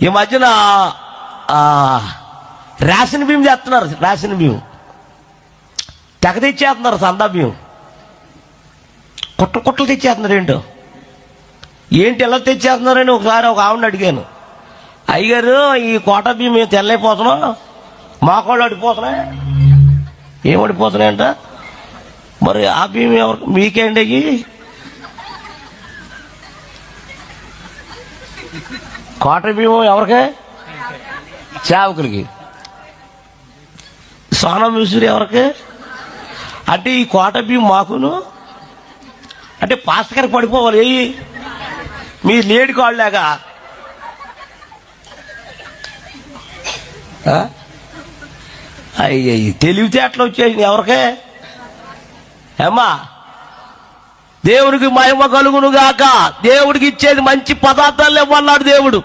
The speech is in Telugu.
ఈ మధ్యన రేషన్ బియ్యం చేస్తున్నారు రేషన్ బియ్యం తెగ తెచ్చేస్తున్నారు సందా బియ్యం కుట్ట కుట్టలు తెచ్చేస్తున్నారు ఏంటో? ఏంటి ఎలా తెచ్చేస్తున్నారని ఒకసారి ఒక ఆవిడని అడిగాను. అయ్యగారు ఈ కోట బియ్యం మేము తెల్లైపోతున్నాం మాకోళ్ళు అడిపోతున్నాయి ఏం అడిపోతున్నాయంట మరి ఆ బియ్యం ఎవరు మీకేంటి కోట బియ్యం ఎవరికి? సేవకులకి. సోనా మిసూరి ఎవరికి? అంటే ఈ కోట బియ్యం మాకును అంటే పాస్కర్ పడిపోవాలి. ఏ మీ లేడి కాళ్ళలాగా అయ్యి తెలివితేటలు వచ్చేసింది ఎవరికే? ఏమ్మా? దేవుడికి మహిమ కలుగును గాక దేవుడికి ఇచ్చేది మంచి పదార్థాలు ఇవ్వన్నాడు దేవుడు.